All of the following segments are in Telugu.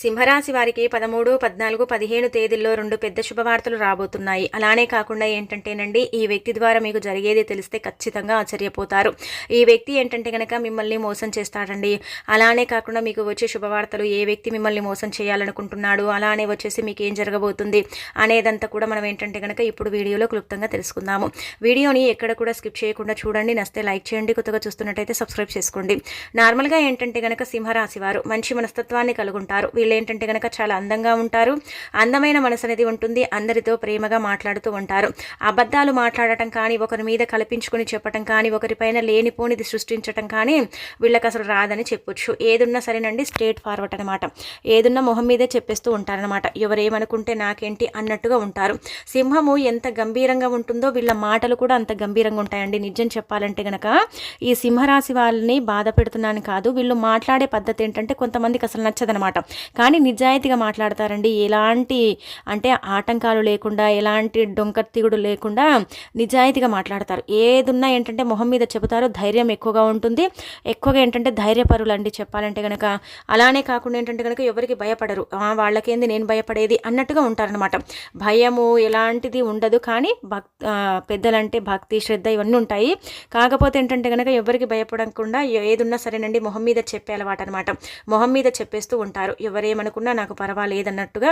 సింహరాశి వారికి పదమూడు పద్నాలుగు పదిహేను తేదీల్లో రెండు పెద్ద శుభవార్తలు రాబోతున్నాయి. అలానే కాకుండా ఏంటంటేనండి ఈ వ్యక్తి ద్వారా మీకు జరిగేది తెలిస్తే ఖచ్చితంగా ఆశ్చర్యపోతారు. ఈ వ్యక్తి ఏంటంటే కనుక మిమ్మల్ని మోసం చేస్తాడండి. అలానే కాకుండా మీకు వచ్చే శుభవార్తలు ఏ వ్యక్తి మిమ్మల్ని మోసం చేయాలనుకుంటున్నాడు అలానే వచ్చేసి మీకు ఏం జరగబోతుంది అనేదంతా కూడా మనం ఏంటంటే కనుక ఇప్పుడు వీడియోలో క్లుప్తంగా తెలుసుకుందాము. వీడియోని ఎక్కడ కూడా స్కిప్ చేయకుండా చూడండి. నస్తే లైక్ చేయండి. కొత్తగా చూస్తున్నట్టయితే సబ్స్క్రైబ్ చేసుకోండి. నార్మల్గా ఏంటంటే కనుక సింహరాశి వారు మంచి మనస్తత్వాన్ని కలుగుంటారు. వీళ్ళు ఏంటంటే కనుక చాలా అందంగా ఉంటారు. అందమైన మనసు అనేది ఉంటుంది. అందరితో ప్రేమగా మాట్లాడుతూ ఉంటారు. అబద్ధాలు మాట్లాడటం కానీ ఒకరి మీద కల్పించుకొని చెప్పటం కానీ ఒకరిపైన లేనిపోనిది సృష్టించటం కానీ వీళ్ళకి అసలు రాదని చెప్పొచ్చు. ఏదున్నా సరేనండి స్ట్రేట్ ఫార్వర్డ్ అనమాట ఏదున్నా మొహం మీదే చెప్పేస్తూ ఉంటారనమాట ఎవరేమనుకుంటే నాకేంటి అన్నట్టుగా ఉంటారు. సింహము ఎంత గంభీరంగా ఉంటుందో వీళ్ళ మాటలు కూడా అంత గంభీరంగా ఉంటాయండి. నిజం చెప్పాలంటే గనక ఈ సింహరాశి వాళ్ళని బాధ పెడుతున్నాను కాదు. వీళ్ళు మాట్లాడే పద్ధతి ఏంటంటే కొంతమందికి అసలు నచ్చదనమాట కానీ నిజాయితీగా మాట్లాడతారండి. ఎలాంటి అంటే ఆటంకాలు లేకుండా ఎలాంటి డొంకర్తిగుడు లేకుండా నిజాయితీగా మాట్లాడతారు. ఏదున్నా ఏంటంటే మొహం మీద చెబుతారు ధైర్యం ఎక్కువగా ఉంటుంది. ఎక్కువగా ఏంటంటే ధైర్యపరులు అండి చెప్పాలంటే కనుక అలానే కాకుండా ఏంటంటే కనుక ఎవరికి భయపడరు. వాళ్ళకేంది నేను భయపడేది అన్నట్టుగా ఉంటారనమాట భయము ఎలాంటిది ఉండదు కానీ భక్ పెద్దలంటే భక్తి శ్రద్ధ ఇవన్నీ ఉంటాయి. కాకపోతే ఏంటంటే కనుక ఎవరికి భయపడకుండా ఏదున్నా సరేనండి మొహం మీద చెప్పే అలవాటు అనమాట మొహం మీద చెప్పేస్తూ ఉంటారు. ఎవరి ఎవరేమనుకున్నా నాకు పర్వాలేదన్నట్టుగా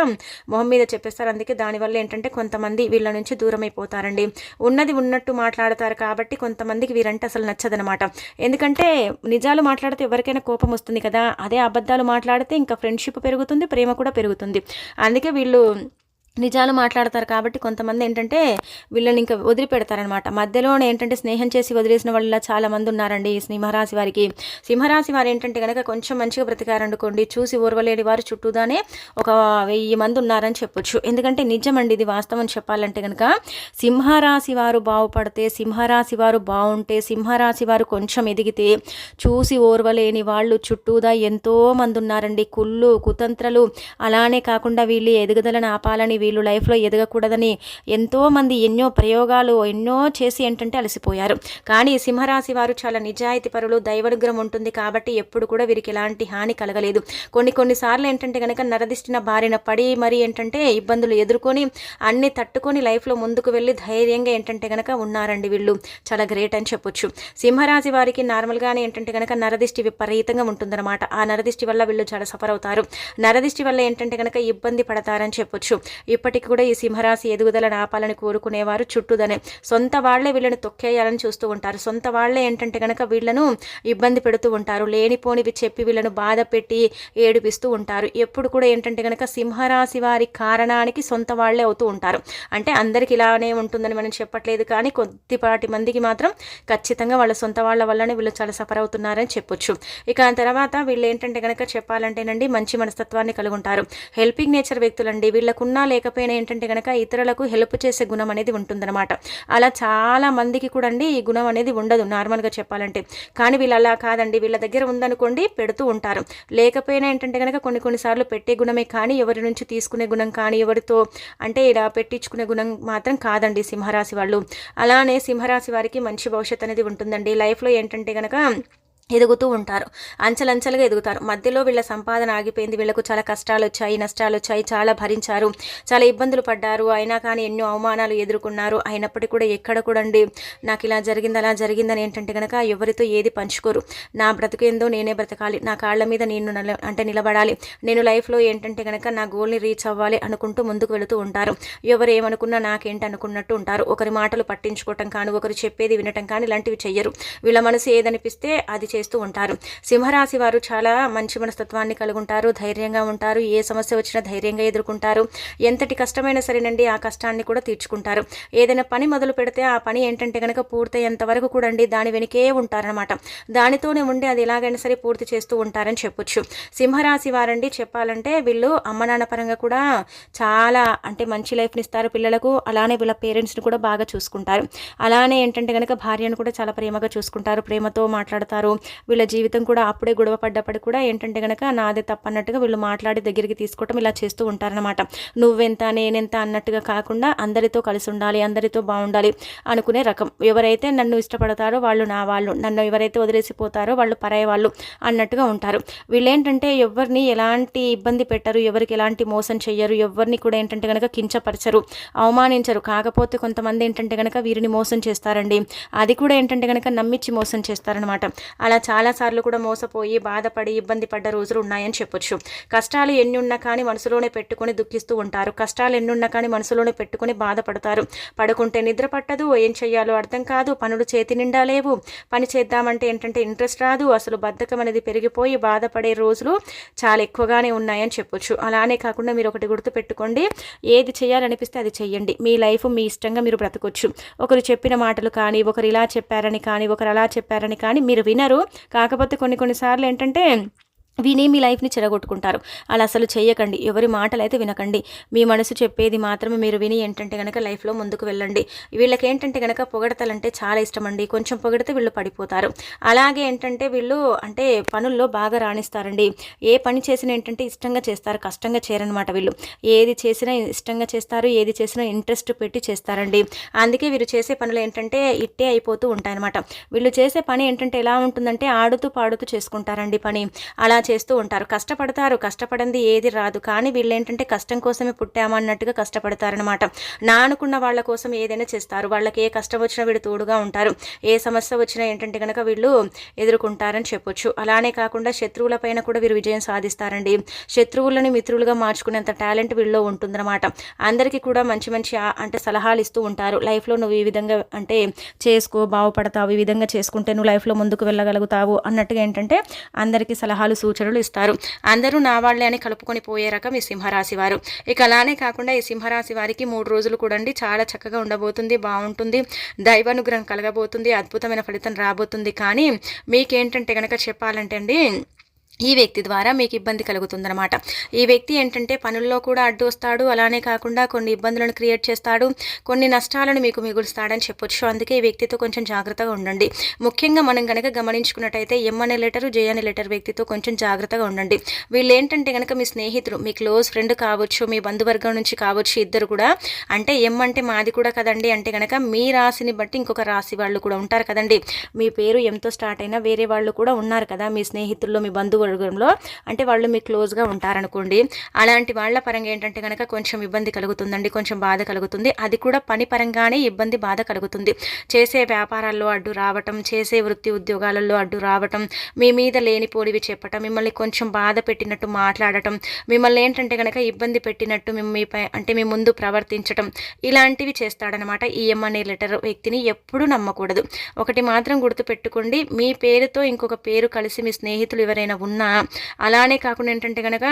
మొహం మీద చెప్పేస్తారు. అందుకే దానివల్ల ఏంటంటే కొంతమంది వీళ్ళ నుంచి దూరం అయిపోతారండి ఉన్నది ఉన్నట్టు మాట్లాడతారు కాబట్టి కొంతమందికి వీరంటే అసలు నచ్చదనమాట. ఎందుకంటే నిజాలు మాట్లాడితే ఎవరికైనా కోపం వస్తుంది కదా. అదే అబద్ధాలు మాట్లాడితే ఇంకా ఫ్రెండ్షిప్ పెరుగుతుంది ప్రేమ కూడా పెరుగుతుంది. అందుకే వీళ్ళు నిజాలు మాట్లాడతారు కాబట్టి కొంతమంది ఏంటంటే వీళ్ళని ఇంకా వదిలిపెడతారనమాట మధ్యలోనే ఏంటంటే స్నేహం చేసి వదిలేసిన వాళ్ళ చాలా మంది ఉన్నారండి సింహరాశి వారికి. సింహరాశి వారు ఏంటంటే కనుక కొంచెం మంచిగా బ్రతికారనుకోండి చూసి ఓర్వలేని వారు చుట్టూదానే ఒక వెయ్యి మంది ఉన్నారని చెప్పొచ్చు. ఎందుకంటే నిజమండి ఇది వాస్తవం చెప్పాలంటే కనుక సింహరాశి వారు బాగుపడితే సింహరాశి వారు బాగుంటే సింహరాశి వారు కొంచెం ఎదిగితే చూసి ఓర్వలేని వాళ్ళు చుట్టూదా ఎంతో మంది ఉన్నారండి. కుళ్ళు కుతంత్రలు అలానే కాకుండా వీళ్ళు ఎదుగుదలను ఆపాలని వీళ్ళు లైఫ్లో ఎదగకూడదని ఎంతోమంది ఎన్నో ప్రయోగాలు ఎన్నో చేసి ఏంటంటే అలసిపోయారు. కానీ సింహరాశి వారు చాలా నిజాయితీ పరులు దైవనుగ్రహం ఉంటుంది కాబట్టి ఎప్పుడు కూడా వీరికి ఎలాంటి హాని కలగలేదు. కొన్ని కొన్నిసార్లు ఏంటంటే కనుక నరదిష్టిన బారిన పడి మరి ఏంటంటే ఇబ్బందులు ఎదుర్కొని అన్ని తట్టుకొని లైఫ్లో ముందుకు వెళ్ళి ధైర్యంగా ఏంటంటే కనుక ఉన్నారండి వీళ్ళు. చాలా గ్రేట్ అని చెప్పొచ్చు. సింహరాశి వారికి నార్మల్గానే ఏంటంటే కనుక నరదిష్టి విపరీతంగా ఉంటుందన్నమాట. ఆ నరదిష్టి వల్ల వీళ్ళు చాలా సఫర్ అవుతారు. నరదిష్టి వల్ల ఏంటంటే కనుక ఇబ్బంది పడతారని చెప్పొచ్చు. ఇప్పటికి కూడా ఈ సింహరాశి ఎదుగుదలను ఆపాలని కోరుకునేవారు. చుట్టూదనే సొంత వాళ్ళే వీళ్ళని తొక్కేయాలని చూస్తూ ఉంటారు. సొంత వాళ్ళే ఏంటంటే కనుక వీళ్ళను ఇబ్బంది పెడుతూ ఉంటారు. లేనిపోనివి చెప్పి వీళ్ళను బాధ పెట్టి ఏడిపిస్తూ ఉంటారు. ఎప్పుడు కూడా ఏంటంటే కనుక సింహరాశి వారి కారణానికి సొంత వాళ్ళే అవుతూ ఉంటారు. అంటే అందరికి ఇలానే ఉంటుందని మనం చెప్పట్లేదు కానీ కొద్దిపాటి మందికి మాత్రం ఖచ్చితంగా వాళ్ళ సొంత వాళ్ళ వల్లనే వీళ్ళు చాలా సఫర్ అవుతున్నారని చెప్పొచ్చు. ఇక తర్వాత వీళ్ళు ఏంటంటే కనుక చెప్పాలంటేనండి మంచి మనస్తత్వాన్ని కలుగుంటారు. Helping nature వ్యక్తులండి. వీళ్ళకున్నా లేక లేకపోయినా ఏంటంటే కనుక ఇతరులకు హెల్ప్ చేసే గుణం అనేది ఉంటుందన్నమాట. అలా చాలా మందికి కూడా అండి ఈ గుణం అనేది ఉండదు నార్మల్గా చెప్పాలంటే. కానీ వీళ్ళు అలా కాదండి. వీళ్ళ దగ్గర ఉందనుకోండి పెడుతూ ఉంటారు. లేకపోయినా ఏంటంటే కనుక కొన్ని కొన్నిసార్లు పెట్టే గుణమే కానీ ఎవరి నుంచి తీసుకునే గుణం కానీ ఎవరితో అంటే ఇలా పెట్టించుకునే గుణం మాత్రం కాదండి సింహరాశి వాళ్ళు. అలానే సింహరాశి వారికి మంచి భవిష్యత్తు అనేది ఉంటుందండి. లైఫ్లో ఏంటంటే కనుక ఎదుగుతూ ఉంటారు. అంచెలంచెలుగా ఎదుగుతారు. మధ్యలో వీళ్ళ సంపాదన ఆగిపోయింది. వీళ్ళకు చాలా కష్టాలు వచ్చాయి నష్టాలు వచ్చాయి చాలా భరించారు. చాలా ఇబ్బందులు పడ్డారు. అయినా కానీ ఎన్నో అవమానాలు ఎదుర్కొన్నారు. అయినప్పటికీ కూడా ఎక్కడ కూడా అండి నాకు ఇలా జరిగింది అలా జరిగిందని ఏంటంటే కనుక ఎవరితో ఏది పంచుకోరు. నా బ్రతికేందో నేనే బ్రతకాలి. నా కాళ్ళ మీద నేను అంటే నిలబడాలి. నేను లైఫ్లో ఏంటంటే కనుక నా గోల్ని రీచ్ అవ్వాలి అనుకుంటూ ముందుకు వెళుతూ ఉంటారు. ఎవరు ఏమనుకున్నా నాకేంటి అనుకున్నట్టు ఉంటారు. ఒకరి మాటలు పట్టించుకోవటం కానీ ఒకరు చెప్పేది వినటం కానీ ఇలాంటివి చెయ్యరు. వీళ్ళ మనసు ఏదనిపిస్తే అది చేస్తూ ఉంటారు. సింహరాశి వారు చాలా మంచి మనస్తత్వాన్ని కలిగి ఉంటారు ధైర్యంగా ఉంటారు. ఏ సమస్య వచ్చినా ధైర్యంగా ఎదుర్కొంటారు. ఎంతటి కష్టమైనా సరేనండి ఆ కష్టాన్ని కూడా తీర్చుకుంటారు. ఏదైనా పని మొదలు పెడితే ఆ పని ఏంటంటే కనుక పూర్తయ్యేంత వరకు కూడా అండి దాని వెనుకే ఉంటారనమాట దానితోనే ఉండి అది ఎలాగైనా సరే పూర్తి చేస్తూ ఉంటారని చెప్పొచ్చు. సింహరాశి వారండి చెప్పాలంటే వీళ్ళు అమ్మ నాన్న పరంగా కూడా చాలా అంటే మంచి లైఫ్ని ఇస్తారు. పిల్లలకు అలానే వీళ్ళ పేరెంట్స్ని కూడా బాగా చూసుకుంటారు. అలానే ఏంటంటే కనుక భార్యను కూడా చాలా ప్రేమగా చూసుకుంటారు. ప్రేమతో మాట్లాడతారు. వీళ్ళ జీవితం కూడా అప్పుడే గొడవ పడ్డప్పుడు కూడా ఏంటంటే కనుక నాదే తప్పన్నట్టుగా వీళ్ళు మాట్లాడి దగ్గరికి తీసుకోవటం ఇలా చేస్తూ ఉంటారనమాట నువ్వెంత నేనెంత అన్నట్టుగా కాకుండా అందరితో కలిసి ఉండాలి అందరితో బాగుండాలి అనుకునే రకం. ఎవరైతే నన్ను ఇష్టపడతారో వాళ్ళు నా వాళ్ళు నన్ను ఎవరైతే వదిలేసిపోతారో వాళ్ళు పరాయి వాళ్ళు అన్నట్టుగా ఉంటారు. వీళ్ళేంటంటే ఎవరిని ఎలాంటి ఇబ్బంది పెట్టరు ఎవరికి ఎలాంటి మోసం చేయరు ఎవరిని కూడా ఏంటంటే కనుక కించపరచరు అవమానించరు. కాకపోతే కొంతమంది ఏంటంటే కనుక వీరిని మోసం చేస్తారండి. అది కూడా ఏంటంటే కనుక నమ్మించి మోసం చేస్తారనమాట అలా చాలాసార్లు కూడా మోసపోయి బాధపడి ఇబ్బంది పడ్డ రోజులు ఉన్నాయని చెప్పొచ్చు. కష్టాలు ఎన్ని ఉన్నా కానీ మనసులోనే పెట్టుకొని దుఃఖిస్తూ ఉంటారు. కష్టాలు ఎన్ని ఉన్నా కానీ మనసులోనే పెట్టుకొని బాధపడతారు. పడుకుంటే నిద్ర పట్టదు. ఏం చెయ్యాలో అర్థం కాదు. పనులు చేతి నిండా లేవు. పని చేద్దామంటే ఏంటంటే ఇంట్రెస్ట్ రాదు. అసలు బద్ధకం అనేది పెరిగిపోయి బాధపడే రోజులు చాలా ఎక్కువగానే ఉన్నాయని చెప్పొచ్చు. అలానే కాకుండా మీరు ఒకటి గుర్తు పెట్టుకోండి ఏది చేయాలనిపిస్తే అది చెయ్యండి. మీ లైఫ్ మీ ఇష్టంగా మీరు బ్రతకొచ్చు. ఒకరు చెప్పిన మాటలు కానీ ఒకరు ఇలా చెప్పారని కానీ ఒకరు అలా చెప్పారని కానీ మీరు వినరు. కాకపోతే కొన్ని కొన్నిసార్లు ఏంటంటే విని మీ లైఫ్ని చెడగొట్టుకుంటారు. అలా అసలు చేయకండి ఎవరి మాటలు అయితే వినకండి. మీ మనసు చెప్పేది మాత్రమే మీరు విని ఏంటంటే కనుక లైఫ్లో ముందుకు వెళ్ళండి. వీళ్ళకి ఏంటంటే కనుక పొగడతలంటే చాలా ఇష్టం అండి కొంచెం పొగిడితే వీళ్ళు పడిపోతారు. అలాగే ఏంటంటే వీళ్ళు అంటే పనుల్లో బాగా రాణిస్తారండి. ఏ పని చేసినా ఏంటంటే ఇష్టంగా చేస్తారు. కష్టంగా చేయరనమాట వీళ్ళు. ఏది చేసినా ఇష్టంగా చేస్తారు. ఏది చేసినా ఇంట్రెస్ట్ పెట్టి చేస్తారండి. అందుకే వీరు చేసే పనులు ఏంటంటే ఇట్టే అయిపోతూ ఉంటాయన్నమాట. వీళ్ళు చేసే పని ఏంటంటే ఎలా ఉంటుందంటే ఆడుతూ పాడుతూ చేసుకుంటారండి పని. అలా చేస్తూ ఉంటారు. కష్టపడతారు కష్టపడింది ఏది రాదు. కానీ వీళ్ళు ఏంటంటే కష్టం కోసమే పుట్టామన్నట్టుగా కష్టపడతారనమాట నా అనుకున్న వాళ్ళ కోసం ఏదైనా చేస్తారు. వాళ్ళకి ఏ కష్టం వచ్చినా వీళ్ళు తోడుగా ఉంటారు. ఏ సమస్య వచ్చినా ఏంటంటే కనుక వీళ్ళు ఎదుర్కొంటారని చెప్పొచ్చు. అలానే కాకుండా శత్రువుల పైన కూడా వీరు విజయం సాధిస్తారండి. శత్రువులని మిత్రులుగా మార్చుకునేంత టాలెంట్ వీళ్ళలో ఉంటుందన్నమాట. అందరికీ కూడా మంచి మంచి అంటే సలహాలు ఇస్తూ ఉంటారు. లైఫ్లో నువ్వు ఈ విధంగా అంటే చేసుకో బాగుపడతావు. ఈ విధంగా చేసుకుంటే నువ్వు లైఫ్లో ముందుకు వెళ్ళగలుగుతావు అన్నట్టుగా ఏంటంటే అందరికీ సలహాలు సూచనలు ఇస్తారు. అందరూ నా వాళ్ళే అని కలుపుకొని పోయే రకం ఈ సింహరాశి వారు. ఇక అలానే కాకుండా ఈ సింహరాశి వారికి మూడు రోజులు కూడా చాలా చక్కగా ఉండబోతుంది బాగుంటుంది. దైవానుగ్రహం కలగబోతుంది అద్భుతమైన ఫలితం రాబోతుంది. కానీ మీకేంటంటే కనుక చెప్పాలంటే అండి ఈ వ్యక్తి ద్వారా మీకు ఇబ్బంది కలుగుతుందనమాట ఈ వ్యక్తి ఏంటంటే పనుల్లో కూడా అడ్డు వస్తాడు. అలానే కాకుండా కొన్ని ఇబ్బందులను క్రియేట్ చేస్తాడు. కొన్ని నష్టాలను మీకు మిగులుస్తాడని చెప్పొచ్చు. అందుకే ఈ వ్యక్తితో కొంచెం జాగ్రత్తగా ఉండండి. ముఖ్యంగా మనం కనుక గమనించుకున్నట్టయితే ఎం అనే లెటరు జే అనే లెటర్ వ్యక్తితో కొంచెం జాగ్రత్తగా ఉండండి. వీళ్ళు ఏంటంటే కనుక మీ స్నేహితులు మీ క్లోజ్ ఫ్రెండ్ కావచ్చు మీ బంధువర్గం నుంచి కావచ్చు ఇద్దరు కూడా అంటే ఎం అంటే మాది కూడా కదండి అంటే కనుక మీ రాశిని బట్టి ఇంకొక రాశి వాళ్ళు కూడా ఉంటారు కదండి. మీ పేరు ఎంతో స్టార్ట్ అయినా వేరే వాళ్ళు కూడా ఉన్నారు కదా. మీ స్నేహితుల్లో మీ బంధువు వర్గంలో అంటే వాళ్ళు మీకు క్లోజ్గా ఉంటారనుకోండి అలాంటి వాళ్ళ పరంగా ఏంటంటే కనుక కొంచెం ఇబ్బంది కలుగుతుందండి కొంచెం బాధ కలుగుతుంది. అది కూడా పని పరంగానే ఇబ్బంది బాధ కలుగుతుంది. చేసే వ్యాపారాల్లో అడ్డు రావటం చేసే వృత్తి ఉద్యోగాలలో అడ్డు రావటం మీ మీద లేనిపోడివి చెప్పటం మిమ్మల్ని కొంచెం బాధ పెట్టినట్టు మాట్లాడటం మిమ్మల్ని ఏంటంటే కనుక ఇబ్బంది పెట్టినట్టు మీపై అంటే మీ ముందు ప్రవర్తించటం ఇలాంటివి చేస్తాడనమాట ఈఎంఐ అనే లెటర్ వ్యక్తిని ఎప్పుడూ నమ్మకూడదు. ఒకటి మాత్రం గుర్తుపెట్టుకోండి మీ పేరుతో ఇంకొక పేరు కలిసి మీ స్నేహితులు ఎవరైనా ఉన్నా ఉన్నా. అలానే కాకుండా ఏంటంటే కనుక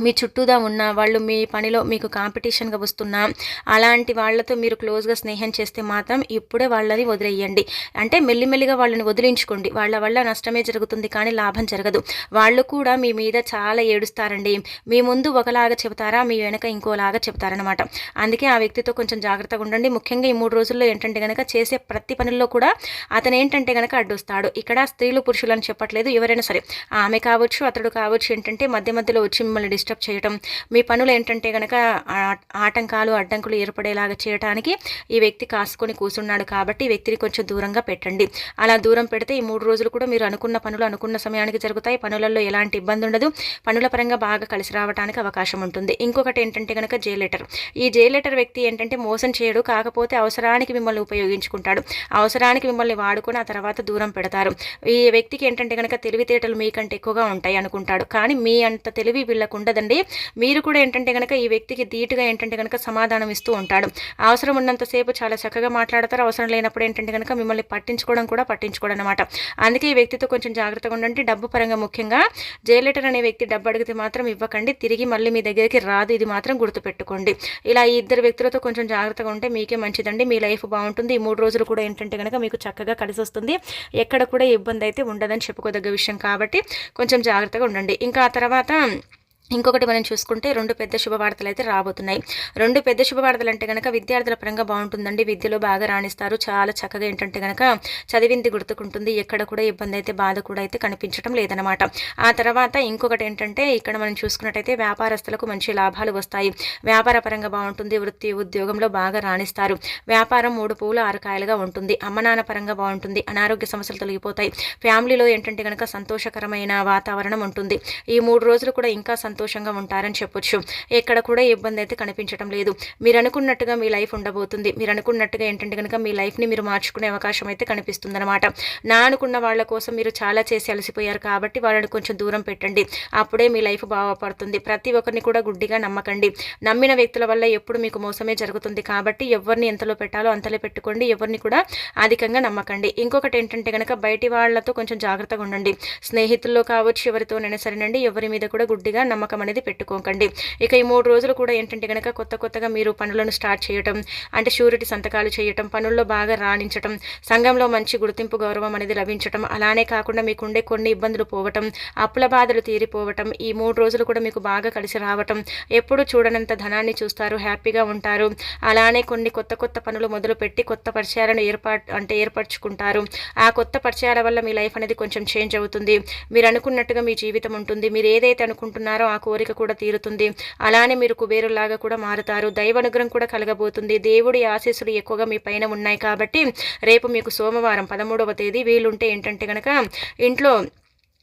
మీ చుట్టూదా ఉన్న వాళ్ళు మీ పనిలో మీకు కాంపిటీషన్గా వస్తున్నా అలాంటి వాళ్ళతో మీరు క్లోజ్గా స్నేహం చేస్తే మాత్రం ఇప్పుడే వాళ్ళని వదిలేయండి. అంటే మెల్లిమెల్లిగా వాళ్ళని వదిలించుకోండి. వాళ్ళ వల్ల నష్టమే జరుగుతుంది కానీ లాభం జరగదు. వాళ్ళు కూడా మీ మీద చాలా ఏడుస్తారండి. మీ ముందు ఒకలాగా చెబుతారా మీ వెనక ఇంకోలాగా చెబుతారనమాట అందుకే ఆ వ్యక్తితో కొంచెం జాగ్రత్తగా ఉండండి. ముఖ్యంగా ఈ మూడు రోజుల్లో ఏంటంటే కనుక చేసే ప్రతి పనుల్లో కూడా అతను ఏంటంటే కనుక అడ్డొస్తాడు. ఇక్కడ స్త్రీలు పురుషులను చెప్పట్లేదు ఎవరైనా సరే. ఆమె కావచ్చు అతడు కావచ్చు ఏంటంటే మధ్య మధ్యలో వచ్చి మిమ్మల్ని డిస్టర్బ్ చేయటం. మీ పనులు ఏంటంటే కనుక ఆటంకాలు అడ్డంకులు ఏర్పడేలాగా చేయడానికి ఈ వ్యక్తి కాసుకొని కూర్చున్నాడు కాబట్టి ఈ వ్యక్తిని కొంచెం దూరంగా పెట్టండి. అలా దూరం పెడితే ఈ మూడు రోజులు కూడా మీరు అనుకున్న పనులు అనుకున్న సమయానికి జరుగుతాయి. పనులలో ఎలాంటి ఇబ్బంది ఉండదు. పనుల పరంగా బాగా కలిసి రావడానికి అవకాశం ఉంటుంది. ఇంకొకటి ఏంటంటే కనుక జే లెటర్ ఈ జే లెటర్ వ్యక్తి ఏంటంటే మోసం చేయడు. కాకపోతే అవసరానికి మిమ్మల్ని ఉపయోగించుకుంటాడు. అవసరానికి మిమ్మల్ని వాడుకొని ఆ తర్వాత దూరం పెడతారు. ఈ వ్యక్తికి ఏంటంటే కనుక తెలివితేటలు మీకంటే ఎక్కువగా ఉంటాయి అనుకుంటాడు. కానీ మీ అంత తెలివి వీళ్ళకు కదండి. మీరు కూడా ఏంటంటే కనుక ఈ వ్యక్తికి ధీటుగా ఏంటంటే కనుక సమాధానం ఇస్తూ ఉంటాడు. అవసరం ఉన్నంతసేపు చాలా చక్కగా మాట్లాడతారు. అవసరం లేనప్పుడు ఏంటంటే కనుక మిమ్మల్ని పట్టించుకోవడం కూడా పట్టించుకోవడం అనమాట అందుకే ఈ వ్యక్తితో కొంచెం జాగ్రత్తగా ఉండండి. డబ్బు పరంగా ముఖ్యంగా జైలెటర్ అనే వ్యక్తి డబ్బు అడిగితే మాత్రం ఇవ్వకండి. తిరిగి మళ్ళీ మీ దగ్గరికి రాదు. ఇది మాత్రం గుర్తుపెట్టుకోండి. ఇలా ఈ ఇద్దరు వ్యక్తులతో కొంచెం జాగ్రత్తగా ఉంటే మీకే మంచిదండి. మీ లైఫ్ బాగుంటుంది. ఈ మూడు రోజులు కూడా ఏంటంటే కనుక మీకు చక్కగా కలిసి వస్తుంది. ఎక్కడ కూడా ఇబ్బంది అయితే ఉండదని చెప్పుకోదగ్గ విషయం కాబట్టి కొంచెం జాగ్రత్తగా ఉండండి. ఇంకా ఆ తర్వాత ఇంకొకటి మనం చూసుకుంటే రెండు పెద్ద శుభవార్తలు అయితే రాబోతున్నాయి. రెండు పెద్ద శుభవార్తలు అంటే కనుక విద్యార్థుల పరంగా బాగుంటుందండి. విద్యలో బాగా రాణిస్తారు. చాలా చక్కగా ఏంటంటే కనుక చదివింది గుర్తుకుంటుంది. ఎక్కడ కూడా ఇబ్బంది అయితే బాధ కూడా అయితే కనిపించడం లేదనమాట ఆ తర్వాత ఇంకొకటి ఏంటంటే ఇక్కడ మనం చూసుకున్నట్టయితే వ్యాపారస్తులకు మంచి లాభాలు వస్తాయి. వ్యాపార పరంగా బాగుంటుంది. వృత్తి ఉద్యోగంలో బాగా రాణిస్తారు. వ్యాపారం మూడు పూలు ఆరు కాయలుగా ఉంటుంది. అమ్మనాన్న పరంగా బాగుంటుంది. అనారోగ్య సమస్యలు తొలగిపోతాయి. ఫ్యామిలీలో ఏంటంటే కనుక సంతోషకరమైన వాతావరణం ఉంటుంది. ఈ మూడు రోజులు కూడా ఇంకా సంతోషంగా ఉంటారని చెప్పొచ్చు. ఎక్కడ కూడా ఇబ్బంది అయితే కనిపించడం లేదు. మీరు అనుకున్నట్టుగా మీ లైఫ్ ఉండబోతుంది. మీరు అనుకున్నట్టుగా ఏంటంటే కనుక మీ లైఫ్ని మీరు మార్చుకునే అవకాశం అయితే కనిపిస్తుంది అనమాట నా అనుకున్న వాళ్ళ కోసం మీరు చాలా చేసి అలసిపోయారు కాబట్టి వాళ్ళని కొంచెం దూరం పెట్టండి. అప్పుడే మీ లైఫ్ బాగుపడుతుంది. ప్రతి ఒక్కరిని కూడా గుడ్డిగా నమ్మకండి. నమ్మిన వ్యక్తుల వల్ల ఎప్పుడు మీకు మోసమే జరుగుతుంది కాబట్టి ఎవరిని ఎంతలో పెట్టాలో అంతలో పెట్టుకోండి. ఎవరిని కూడా అధికంగా నమ్మకండి. ఇంకొకటి ఏంటంటే కనుక బయటి వాళ్ళతో కొంచెం జాగ్రత్తగా ఉండండి. స్నేహితుల్లో కావచ్చు ఎవరితోనైనా సరేనండి. ఎవరి మీద కూడా గుడ్డిగా నమ్మకం నమ్మకం అనేది పెట్టుకోకండి. ఇక ఈ మూడు రోజులు కూడా ఏంటంటే కనుక కొత్త కొత్తగా మీరు పనులను స్టార్ట్ చేయటం అంటే షూరిటీ సంతకాలు చేయటం పనుల్లో బాగా రాణించటం సంఘంలో మంచి గుర్తింపు గౌరవం అనేది లభించటం అలానే కాకుండా మీకుండే కొన్ని ఇబ్బందులు పోవటం అప్పుల బాధలు తీరిపోవటం ఈ మూడు రోజులు కూడా మీకు బాగా కలిసి రావటం ఎప్పుడు చూడనంత ధనాన్ని చూస్తారు హ్యాపీగా ఉంటారు. అలానే కొన్ని కొత్త కొత్త పనులు మొదలుపెట్టి కొత్త పరిచయాలను ఏర్పాటు అంటే ఏర్పరచుకుంటారు. ఆ కొత్త పరిచయాల వల్ల మీ లైఫ్ అనేది కొంచెం చేంజ్ అవుతుంది. మీరు అనుకున్నట్టుగా మీ జీవితం ఉంటుంది. మీరు ఏదైతే అనుకుంటున్నారో ఆ కోరిక కూడా తీరుతుంది. అలానే మీరు కుబేరులాగా కూడా మారుతారు. దైవనుగ్రహం కూడా కలగబోతుంది. దేవుడి ఆశీస్సులు ఎక్కువగా మీ పైన ఉన్నాయి కాబట్టి రేపు మీకు సోమవారం పదమూడవ తేదీ వీలుంటే ఏంటంటే కనుక ఇంట్లో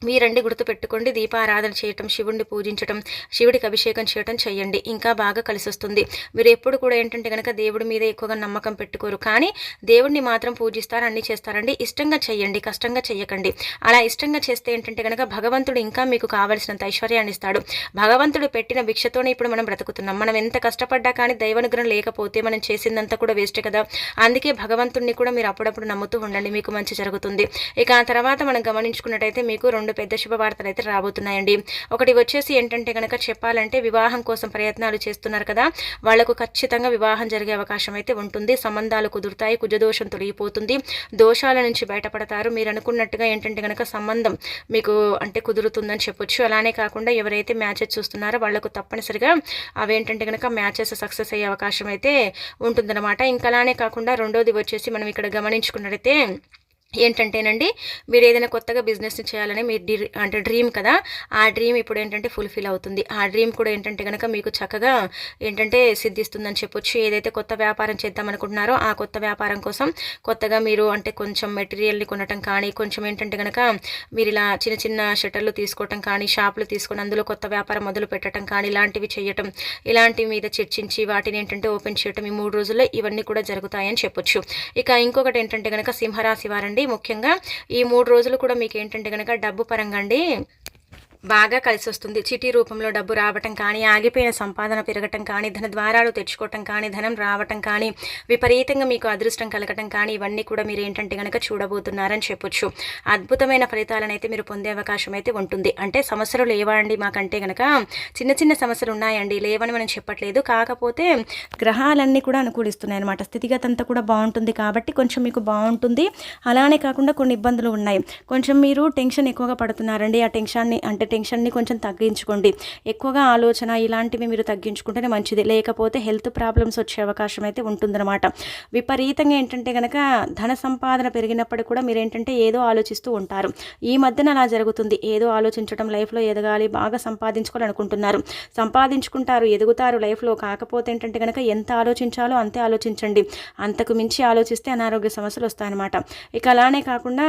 మీరండి గుర్తుపెట్టుకోండి దీపారాధన చేయటం శివుడిని పూజించటం శివుడికి అభిషేకం చేయటం చేయండి. ఇంకా బాగా కలిసి వస్తుంది మీరు ఎప్పుడు కూడా ఏంటంటే కనుక దేవుడి మీద ఎక్కువగా నమ్మకం పెట్టుకోరు. కానీ దేవుడిని మాత్రం పూజిస్తారు అన్ని చేస్తారండి. ఇష్టంగా చేయండి కష్టంగా చేయకండి. అలా ఇష్టంగా చేస్తే ఏంటంటే కనుక భగవంతుడు ఇంకా మీకు కావలసినంత ఐశ్వర్యాన్ని ఇస్తాడు. భగవంతుడు పెట్టిన భిక్షతోనే ఇప్పుడు మనం బ్రతుకుతున్నాం. మనం ఎంత కష్టపడ్డా కానీ దైవానుగ్రహం లేకపోతే మనం చేసిందంతా కూడా వేస్ట్ కదా. అందుకే భగవంతుడిని కూడా మీరు అప్పుడప్పుడు నమ్ముతూ ఉండండి. మీకు మంచి జరుగుతుంది. ఇక ఆ తర్వాత మనం గమనించుకున్నట్టయితే మీకు రెండు రెండు పెద్ద శుభవార్తలు అయితే రాబోతున్నాయండి. ఒకటి వచ్చేసి ఏంటంటే కనుక చెప్పాలంటే వివాహం కోసం ప్రయత్నాలు చేస్తున్నారు కదా. వాళ్ళకు ఖచ్చితంగా వివాహం జరిగే అవకాశం అయితే ఉంటుంది. సంబంధాలు కుదురుతాయి కుజదోషం తొలగిపోతుంది దోషాల నుంచి బయటపడతారు. మీరు అనుకున్నట్టుగా ఏంటంటే కనుక సంబంధం మీకు అంటే కుదురుతుందని చెప్పొచ్చు. అలానే కాకుండా ఎవరైతే మ్యాచెస్ చూస్తున్నారో వాళ్ళకు తప్పనిసరిగా అవేంటంటే కనుక మ్యాచెస్ సక్సెస్ అయ్యే అవకాశం అయితే ఉంటుందన్నమాట. ఇంకా అలానే కాకుండా రెండోది వచ్చేసి మనం ఇక్కడ గమనించుకున్నట్టయితే ఏంటంటేనండి మీరు ఏదైనా కొత్తగా బిజినెస్ చేయాలని మీ అంటే డ్రీమ్ కదా ఆ డ్రీమ్ ఇప్పుడు ఏంటంటే ఫుల్ఫిల్ అవుతుంది. ఆ డ్రీమ్ కూడా ఏంటంటే కనుక మీకు చక్కగా ఏంటంటే సిద్ధిస్తుందని చెప్పొచ్చు. ఏదైతే కొత్త వ్యాపారం చేద్దాం అనుకుంటున్నారో ఆ కొత్త వ్యాపారం కోసం కొత్తగా మీరు అంటే కొంచెం మెటీరియల్ని కొనటం కానీ కొంచెం ఏంటంటే కనుక మీరు ఇలా చిన్న చిన్న షటర్లు తీసుకోవటం కానీ షాపులు తీసుకొని అందులో కొత్త వ్యాపారం మొదలు పెట్టడం కానీ ఇలాంటివి చేయటం ఇలాంటివి మీద చర్చించి వాటిని ఏంటంటే ఓపెన్ చేయటం ఈ మూడు రోజుల్లో ఇవన్నీ కూడా జరుగుతాయని చెప్పొచ్చు. ఇక ఇంకొకటి ఏంటంటే కనుక సింహరాశి వారండి ముఖ్యంగా ఈ మూడు రోజులు కూడా మీకు ఏంటంటే కనుక డబ్బు పరంగా అండి బాగా కలిసి వస్తుంది చిటీ రూపంలో డబ్బు రావటం కానీ ఆగిపోయిన సంపాదన పెరగటం కానీ ధన ద్వారాలు తెచ్చుకోవటం కానీ ధనం రావటం కానీ విపరీతంగా మీకు అదృష్టం కలగటం కానీ ఇవన్నీ కూడా మీరు ఏంటంటే కనుక చూడబోతున్నారని చెప్పొచ్చు. అద్భుతమైన ఫలితాలను అయితే మీరు పొందే అవకాశం అయితే ఉంటుంది. అంటే సమస్యలు లేవండి మాకంటే కనుక చిన్న చిన్న సమస్యలు ఉన్నాయండి లేవని మనం చెప్పట్లేదు. కాకపోతే గ్రహాలన్నీ కూడా అనుకూలిస్తున్నాయి అనమాట స్థితిగతి అంతా కూడా బాగుంటుంది కాబట్టి కొంచెం మీకు బాగుంటుంది. అలానే కాకుండా కొన్ని ఇబ్బందులు ఉన్నాయి. కొంచెం మీరు టెన్షన్ ఎక్కువగా పడుతున్నారండి. ఆ టెన్షన్ని అంటే టెన్షన్ని కొంచెం తగ్గించుకోండి. ఎక్కువగా ఆలోచన ఇలాంటివి మీరు తగ్గించుకుంటేనే మంచిది. లేకపోతే హెల్త్ ప్రాబ్లమ్స్ వచ్చే అవకాశం అయితే ఉంటుందన్నమాట. విపరీతంగా ఏంటంటే కనుక ధన సంపాదన పెరిగినప్పుడు కూడా మీరు ఏంటంటే ఏదో ఆలోచిస్తూ ఉంటారు. ఈ మధ్యన అలా జరుగుతుంది. ఏదో ఆలోచించడం లైఫ్లో ఎదగాలి బాగా సంపాదించుకోవాలనుకుంటున్నారు. సంపాదించుకుంటారు ఎదుగుతారు లైఫ్లో కాకపోతే ఏంటంటే కనుక ఎంత ఆలోచించాలో అంతే ఆలోచించండి. అంతకు మించి ఆలోచిస్తే అనారోగ్య సమస్యలు వస్తాయన్నమాట. ఇక అలానే కాకుండా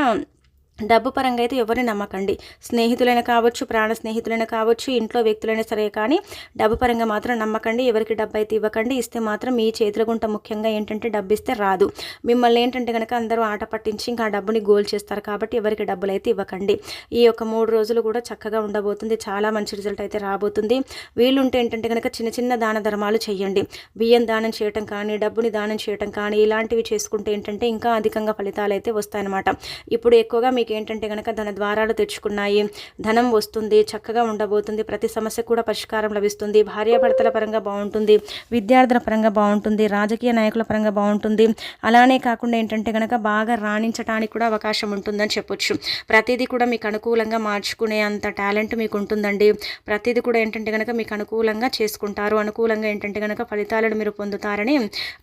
డబ్బు పరంగా అయితే ఎవరిని నమ్మకండి. స్నేహితులైనా కావచ్చు ప్రాణ స్నేహితులైనా కావచ్చు ఇంట్లో వ్యక్తులైనా సరే కానీ డబ్బు పరంగా మాత్రం నమ్మకండి. ఎవరికి డబ్బు అయితే ఇవ్వకండి ఇస్తే మాత్రం మీ చేతుల గుంట ముఖ్యంగా ఏంటంటే డబ్బు ఇస్తే రాదు. మిమ్మల్ని ఏంటంటే కనుక అందరూ ఆట పట్టించి ఇంకా డబ్బుని గోల్ చేస్తారు కాబట్టి ఎవరికి డబ్బులు అయితే ఇవ్వకండి. ఈ యొక్క మూడు రోజులు కూడా చక్కగా ఉండబోతుంది. చాలా మంచి రిజల్ట్ అయితే రాబోతుంది. వీళ్ళుంటే ఏంటంటే కనుక చిన్న చిన్న దాన ధర్మాలు చేయండి బియ్యం దానం చేయటం కానీ డబ్బుని దానం చేయటం కానీ ఇలాంటివి చేసుకుంటే ఏంటంటే ఇంకా అధికంగా ఫలితాలు అయితే వస్తాయన్నమాట. ఇప్పుడు ఎక్కువగా మీ మీకు ఏంటంటే కనుక ధన ద్వారాలు తెచ్చుకున్నాయి. ధనం వస్తుంది చక్కగా ఉండబోతుంది ప్రతి సమస్య కూడా పరిష్కారం లభిస్తుంది. భార్యాభర్తల పరంగా బాగుంటుంది విద్యార్థుల పరంగా బాగుంటుంది రాజకీయ నాయకుల పరంగా బాగుంటుంది. అలానే కాకుండా ఏంటంటే కనుక బాగా రాణించడానికి కూడా అవకాశం ఉంటుందని చెప్పొచ్చు. ప్రతిదీ కూడా మీకు అనుకూలంగా మార్చుకునే అంత టాలెంట్ మీకు ఉంటుందండి. ప్రతిదీ కూడా ఏంటంటే కనుక మీకు అనుకూలంగా చేసుకుంటారు. అనుకూలంగా ఏంటంటే కనుక ఫలితాలను మీరు పొందుతారని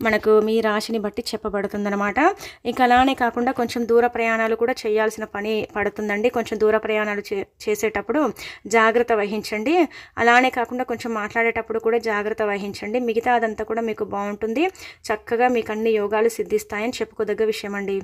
మనకు మీ రాశిని బట్టి చెప్పబడుతుందన్నమాట. ఇంకా అలానే కాకుండా కొంచెం దూర ప్రయాణాలు కూడా చేయాల్సిన పని పడుతుందండి. కొంచెం దూర ప్రయాణాలు చే చేసేటప్పుడు జాగ్రత్త వహించండి. అలానే కాకుండా కొంచెం మాట్లాడేటప్పుడు కూడా జాగ్రత్త వహించండి. మిగతా అదంతా కూడా మీకు బాగుంటుంది చక్కగా మీకు అన్ని యోగాలు సిద్ధిస్తాయని చెప్పుకోదగ్గ విషయం అండి